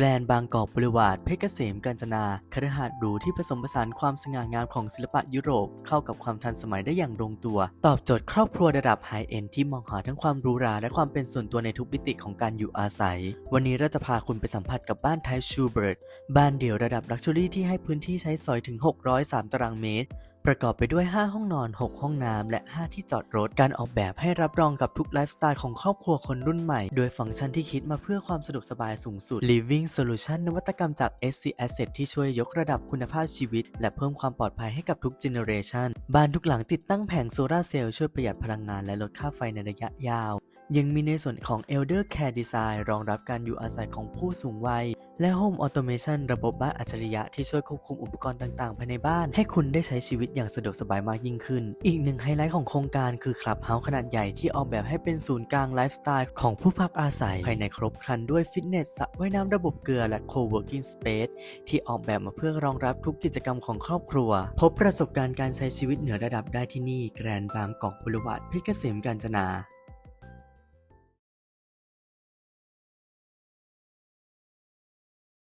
แกรนบางกอกบริวารเพชรเกษมกาญจนาคฤหาสน์หรูที่ผสมผสานความสง่างามของศิลปะยุโรปเข้ากับความทันสมัยได้อย่างลงตัว ตอบโจทย์ครอบครัวระดับไฮเอ็นที่มองหาทั้งความหรูหราและความเป็นส่วนตัวในทุกมิติของการอยู่อาศัย วันนี้เราจะพาคุณไปสัมผัสกับบ้านไทชูเบิร์ตบ้านเดี่ยวระดับลักชัวรี่ที่ให้พื้นที่ใช้สอยถึง 603 ตารางเมตรประกอบไปด้วย 5 ห้องนอน 6 ห้องน้ำและ 5 ที่จอดรถ การออกแบบให้รับรองกับทุกไลฟ์สไตล์ของครอบครัวคนรุ่นใหม่ โดยฟังก์ชันที่คิดมาเพื่อความสะดวกสบายสูงสุด Living Solution นวัตกรรมจาก SC Asset ที่ช่วยยกระดับคุณภาพชีวิต และเพิ่มความปลอดภัยให้กับทุกเจเนอเรชันบ้านทุกหลังติดตั้งแผงโซลาร์เซลล์ช่วยประหยัดพลังงานและลดค่าไฟในระยะยาว ยังมีในส่วนของ Elder Care Design รองรับการอยู่อาศัยของผู้สูงวัย และ Home Automation ระบบบ้านอัจฉริยะที่ช่วยควบคุมอุปกรณ์ต่างๆ ภายในบ้าน ให้คุณได้ใช้ชีวิตอย่างสะดวกสบายมากยิ่งขึ้น อีกหนึ่งไฮไลท์ของโครงการคือคลับเฮาส์ขนาดใหญ่ที่ออกแบบให้เป็นศูนย์กลางไลฟ์สไตล์ของผู้พักอาศัย ภายในครบครันด้วยฟิตเนสสระว่ายน้ำระบบเกลือและ Co-working Space ที่ออกแบบมาเพื่อรองรับทุกกิจกรรมของครอบครัว พบประสบการณ์การใช้ชีวิตเหนือระดับได้ที่นี่แกรนด์บางกอกบริวารเพชรเกษมกาญจนา